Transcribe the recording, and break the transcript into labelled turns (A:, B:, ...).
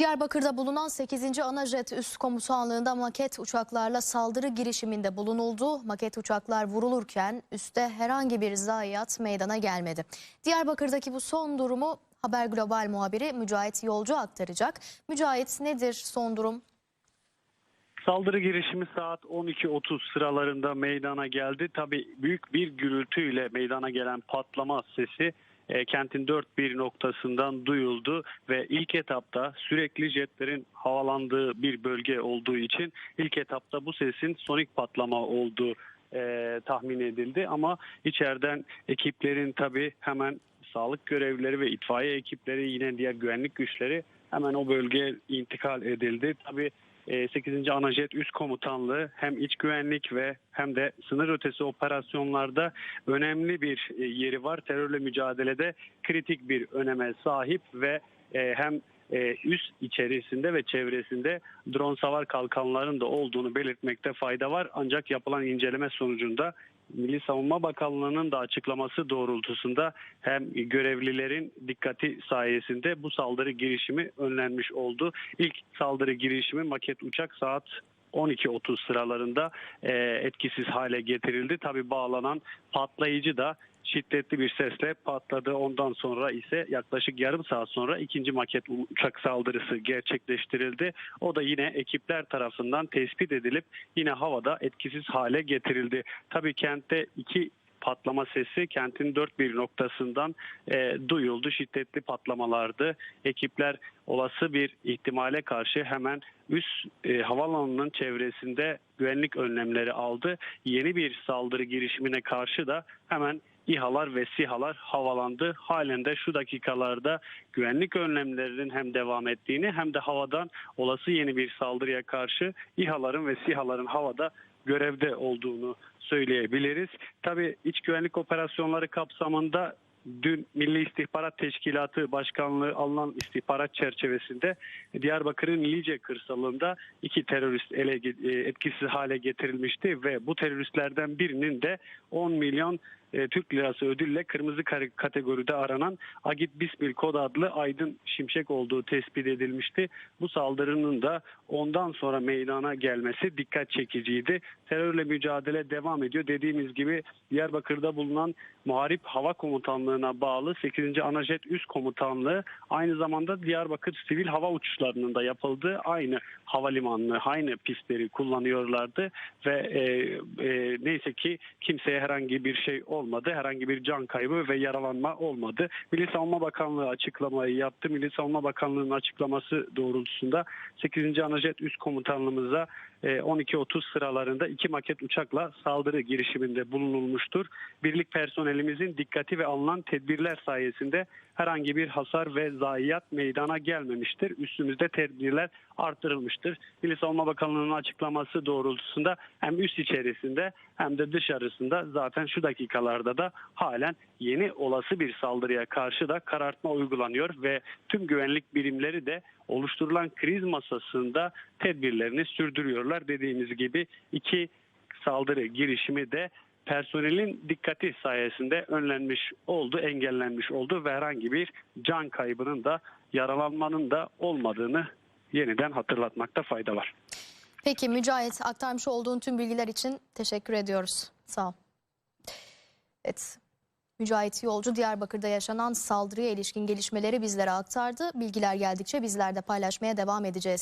A: Diyarbakır'da bulunan 8. Anajet Üst Komutanlığı'nda maket uçaklarla saldırı girişiminde bulunuldu. Maket uçaklar vurulurken üste herhangi bir zayiat meydana gelmedi. Diyarbakır'daki bu son durumu Haber Global muhabiri Mücahit Yolcu aktaracak. Mücahit nedir son durum?
B: Saldırı girişimi saat 12.30 sıralarında meydana geldi. Tabii büyük bir gürültüyle meydana gelen patlama sesi e, kentin dört bir noktasından duyuldu ve ilk etapta sürekli jetlerin havalandığı bir bölge olduğu için ilk etapta bu sesin sonik patlama olduğu e, tahmin edildi ama içeriden ekiplerin tabii hemen sağlık görevlileri ve itfaiye ekipleri yine diğer güvenlik güçleri hemen o bölgeye intikal edildi. Tabii 8. Anajet Üst Komutanlığı hem iç güvenlik ve hem de sınır ötesi operasyonlarda önemli bir e, yeri var. Terörle mücadelede kritik bir öneme sahip ve e, hem e, üst içerisinde ve çevresinde drone savar kalkanların da olduğunu belirtmekte fayda var. Ancak yapılan inceleme sonucunda Milli Savunma Bakanlığı'nın da açıklaması doğrultusunda hem görevlilerin dikkati sayesinde bu saldırı girişimi önlenmiş oldu. İlk saldırı girişimi maket uçak saat 12.30 sıralarında e, etkisiz hale getirildi. Tabi bağlanan patlayıcı da şiddetli bir sesle patladı. Ondan sonra ise yaklaşık yarım saat sonra ikinci maket uçak saldırısı gerçekleştirildi. O da yine ekipler tarafından tespit edilip yine havada etkisiz hale getirildi. Tabii kentte iki patlama sesi kentin dört bir noktasından e, duyuldu. Şiddetli patlamalardı. Ekipler olası bir ihtimale karşı hemen üst e, havaalanının çevresinde güvenlik önlemleri aldı. Yeni bir saldırı girişimine karşı da hemen İHA'lar ve SİHA'lar havalandı. Halen de şu dakikalarda güvenlik önlemlerinin hem devam ettiğini hem de havadan olası yeni bir saldırıya karşı İHA'ların ve SİHA'ların havada görevde olduğunu söyleyebiliriz. Tabii iç güvenlik operasyonları kapsamında dün Milli İstihbarat Teşkilatı Başkanlığı alınan istihbarat çerçevesinde Diyarbakır'ın Lice kırsalında iki terörist ele e, etkisiz hale getirilmişti ve bu teröristlerden birinin de 10 milyon e, Türk lirası ödülle kırmızı kategoride aranan Agit Bismil kod adlı Aydın Şimşek olduğu tespit edilmişti. Bu saldırının da ondan sonra meydana gelmesi dikkat çekiciydi. Terörle mücadele devam ediyor. Dediğimiz gibi Diyarbakır'da bulunan Muharip Hava Komutanlığı'na bağlı 8. Anajet Üst Komutanlığı aynı zamanda Diyarbakır sivil hava uçuşlarının da yapıldığı aynı havalimanını, aynı pistleri kullanıyorlardı ve e, e, neyse ki kimseye herhangi bir şey olmadı. Herhangi bir can kaybı ve yaralanma olmadı. Milli Savunma Bakanlığı açıklamayı yaptı. Milli Savunma Bakanlığı'nın açıklaması doğrultusunda 8. Anajet Üst Komutanlığımıza e, 12.30 sıralarında iki maket uçakla saldırı girişiminde bulunulmuştur. Birlik personelimizin dikkati ve alınan tedbirler sayesinde herhangi bir hasar ve zayiat meydana gelmemiştir. Üstümüzde tedbirler artırılmıştır. Milli Savunma Bakanlığı'nın açıklaması doğrultusunda hem üst içerisinde hem de dışarısında zaten şu dakikalarda da halen yeni olası bir saldırıya karşı da karartma uygulanıyor ve tüm güvenlik birimleri de oluşturulan kriz masasında tedbirlerini sürdürüyorlar. Dediğimiz gibi iki saldırı girişimi de personelin dikkati sayesinde önlenmiş oldu, engellenmiş oldu ve herhangi bir can kaybının da yaralanmanın da olmadığını yeniden hatırlatmakta fayda var.
A: Peki Mücahit aktarmış olduğun tüm bilgiler için teşekkür ediyoruz. Sağ ol. Evet. Mücahit Yolcu Diyarbakır'da yaşanan saldırıya ilişkin gelişmeleri bizlere aktardı. Bilgiler geldikçe bizler de paylaşmaya devam edeceğiz.